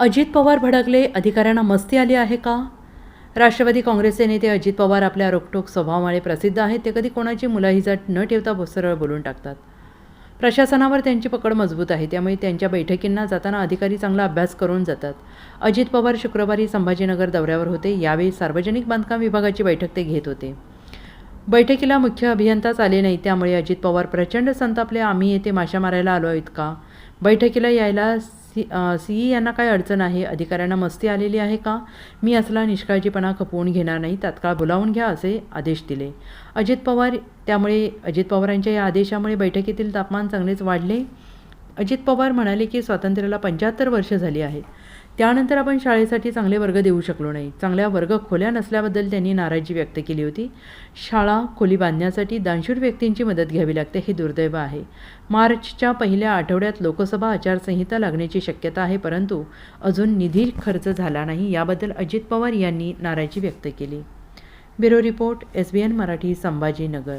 अजित पवार भडकले अधिकाऱ्यांना मस्ती आली आहे का? राष्ट्रवादी काँग्रेसचे नेते अजित पवार आपल्या रोकटोक स्वभावामुळे प्रसिद्ध आहेत. ते कधी कोणाची मुलाहिजात न ठेवता सरळ बोलून टाकतात. प्रशासनावर त्यांची पकड मजबूत आहे. त्यामुळे त्यांच्या बैठकींना जाताना अधिकारी चांगला अभ्यास करून जातात. अजित पवार शुक्रवारी संभाजीनगर दौऱ्यावर होते. यावेळी सार्वजनिक बांधकाम विभागाची बैठक ते घेत होते. बैठकीला मुख्य अभियंताच आले नाही. त्यामुळे अजित पवार प्रचंड संतापले. आम्ही येथे माशा मारायला आलो आहोत का बैठकीला यायला सी सीई e यांना काय अडचण आहे? अधिकाऱ्यांना मस्ती आलेली आहे का? मी असला निष्काळजीपणा खपवून घेणार नाही तात्काळ बोलावून घ्या असे आदेश दिले. अजित पवार त्यामुळे अजित पवारांच्या या आदेशामुळे बैठकीतील तापमान चांगलेच वाढले? अजित पवार म्हणाले की स्वातंत्र्याला पंच्याहत्तर वर्ष झाली आहेत. त्यानंतर आपण शाळेसाठी चांगले वर्ग देऊ शकलो नाही. चांगल्या वर्ग खोल्या नसल्याबद्दल त्यांनी नाराजी व्यक्त केली होती. शाळा खोली बांधण्यासाठी दानशूर व्यक्तींची मदत घ्यावी लागते हे दुर्दैव आहे. मार्चच्या पहिल्या आठवड्यात लोकसभा आचारसंहिता लागण्याची शक्यता आहे परंतु अजून निधी खर्च झाला नाही याबद्दल अजित पवार यांनी नाराजी व्यक्त केली. Bureau report S B N Marathi Sambhajinagar.